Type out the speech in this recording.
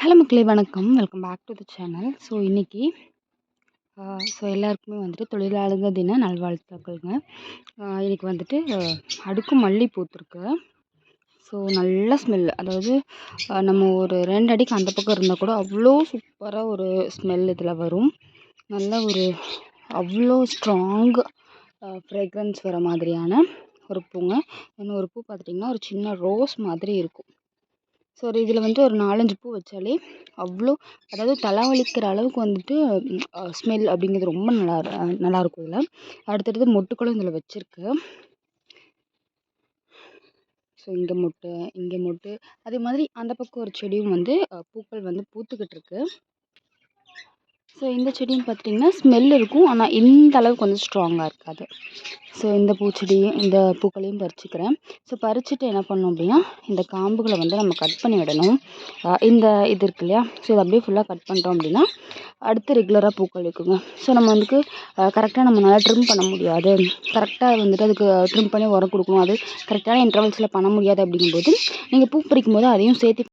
Hello மக்களே வணக்கம். Welcome back to the channel. So இன்றைக்கி ஸோ எல்லாருக்குமே வந்துட்டு தொழிலாளர்கள் தின நல்வாழ்த்துக்கள்ங்க. இன்றைக்கி வந்துட்டு அடுக்கு மல்லி பூத்துருக்கு ஸோ நல்ல ஸ்மெல் அதாவது நம்ம ஒரு ரெண்டு அடிக்கு அந்த பக்கம் இருந்தால் கூட அவ்வளோ சூப்பராக ஒரு ஸ்மெல் இதில் வரும். நல்ல ஒரு அவ்வளோ ஸ்ட்ராங் ஃப்ரேக்ரன்ஸ் வர மாதிரியான ஒரு பூங்க. இன்னொரு பூ பார்த்துட்டிங்கன்னா ஒரு சின்ன ரோஸ் மாதிரி இருக்கும். ஸோ இதில் வந்து ஒரு நாலஞ்சு பூ வச்சாலே அவ்வளோ அதாவது தலைவலிக்கிற அளவுக்கு வந்துட்டு ஸ்மெல் அப்படிங்கிறது ரொம்ப நல்லா நல்லாயிருக்கும் இதில். அடுத்தடுத்து மொட்டுக்களும் இதில் வச்சுருக்கு. ஸோ இங்கே மொட்டு இங்கே மொட்டு அதே மாதிரி அந்த பக்கம் ஒரு செடியும் வந்து பூக்கள் வந்து பூத்துக்கிட்டு இருக்குது ஸோ இந்த செடின்னு பார்த்துட்டிங்கன்னா ஸ்மெல் இருக்கும். ஆனால் இந்த அளவுக்கு வந்து ஸ்ட்ராங்காக இருக்காது. ஸோ இந்த பூச்செடியும் இந்த பூக்களையும் பறிச்சுக்கிறேன். ஸோ பறிச்சுட்டு என்ன பண்ணோம் அப்படின்னா இந்த காம்புகளை வந்து நம்ம கட் பண்ணி விடணும். இந்த இது இருக்கு இல்லையா? ஸோ இதை அப்படியே ஃபுல்லாக கட் பண்ணிட்டோம் அப்படின்னா அடுத்து ரெகுலராக பூக்கள் இருக்குங்க. ஸோ நம்ம வந்துட்டு கரெக்டாக நம்மளால் ட்ரிம் பண்ண முடியாது. கரெக்டாக வந்துட்டு அதுக்கு ட்ரிம் பண்ணி உரம் கொடுக்கணும். அது கரெக்டான இன்டர்வல்ஸில் பண்ண முடியாது அப்படிங்கும்போது நீங்கள் பூ பறிக்கும் போது அதையும் சேர்த்து